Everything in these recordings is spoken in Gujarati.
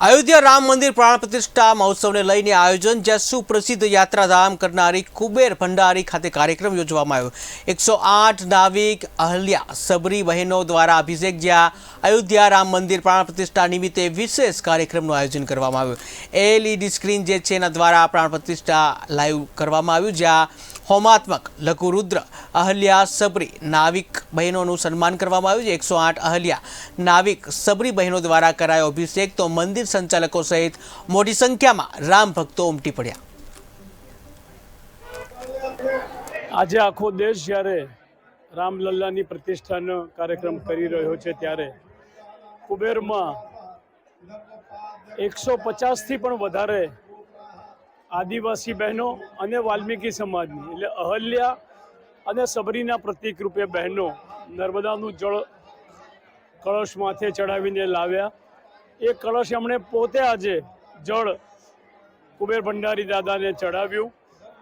અયોધ્યા રામ મંદિર પ્રાણ પ્રતિષ્ઠા મહોત્સવને લઈને આયોજન, જ્યાં સુપ્રસિદ્ધ યાત્રાધામ કરનારી કુબેર ભંડારી ખાતે કાર્યક્રમ યોજવામાં આવ્યો. એકસો આઠ નાવિક અહલ્યા સબરી બહેનો દ્વારા અભિષેક, જ્યાં અયોધ્યા રામ મંદિર પ્રાણ પ્રતિષ્ઠા નિમિત્તે વિશેષ કાર્યક્રમનું આયોજન કરવામાં આવ્યું. એલઈડી સ્ક્રીન જે છે એના દ્વારા પ્રાણ પ્રતિષ્ઠા લાઈવ કરવામાં આવ્યું, જ્યાં હોમાત્મક લઘુરુદ્ર, અહલ્યા સબરી, નાવિક બહેનોનું સન્માન કરવામાં આવ્યું છે. એકસો આઠ અહલ્યા નાવિક સબરી બહેનો દ્વારા કરાયો અભિષેક. તો મંદિર સંચાલકો સહિત મોટી સંખ્યામાં રામ ભક્તો ઉમટી પડ્યા. આજે આખો દેશ જ્યારે રામલલ્લાની પ્રતિષ્ઠાનો કાર્યક્રમ કરી રહ્યો છે ત્યારે કુબેરમાં એકસો પચાસથી પણ વધારે આદિવાસી બહેનો અને વાલ્મીકી સમાજની, એટલે અહલ્યા અને સબરીના પ્રતિક રૂપે બહેનો નર્મદાનું જળ કળશ માથે ચડાવીને લાવ્યા. એ કળશ એમણે પોતે આજે જળ કુબેર ભંડારી દાદાને ચડાવ્યું.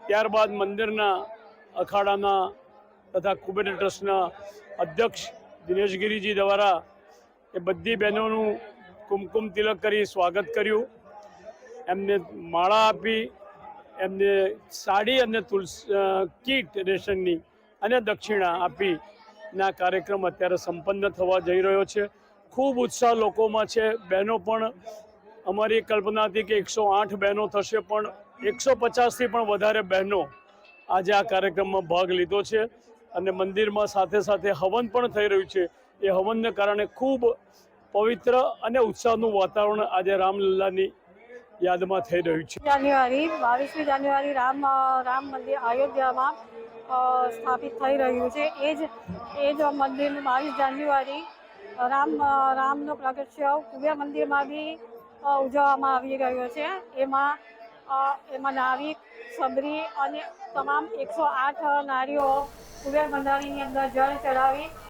ત્યારબાદ મંદિરના અખાડાના તથા કુબેર ટ્રસ્ટના અધ્યક્ષ દિનેશગીરીજી દ્વારા એ બધી બહેનોનું કુમકુમ તિલક કરી સ્વાગત કર્યું. એમને માળા આપી, એમને સાડી અને તુલસી કીટ રેશનની અને દક્ષિણા આપી ના કાર્યક્રમ અત્યારે સંપન્ન થવા જઈ રહ્યો છે. ખૂબ ઉત્સાહ લોકોમાં છે. બહેનો પણ અમારી કલ્પના હતી કે એકસો આઠ બહેનો થશે, પણ એકસો પચાસથી પણ વધારે બહેનો આજે આ કાર્યક્રમમાં ભાગ લીધો છે. અને મંદિરમાં સાથે સાથે હવન પણ થઈ રહ્યું છે. એ હવનને કારણે ખૂબ પવિત્ર અને ઉત્સાહનું વાતાવરણ આજે રામલલ્લાની યાદમાં થઈ રહ્યું છે. જાન્યુઆરી, બાવીસમી જાન્યુઆરી રામ રામ મંદિર અયોધ્યામાં સ્થાપિત થઈ રહ્યું છે. એ જ એ જ મંદિરનું બાવીસ જાન્યુઆરી રામ, રામનો પ્રગટ્યોત્સવ કુબેર મંદિરમાં બી ઉજવવામાં આવી રહ્યો છે. એમાં એમાં નાવિક, સબરી અને તમામ એકસો આઠ નારીઓ કુબેર ભંડારીની અંદર જળ ચડાવી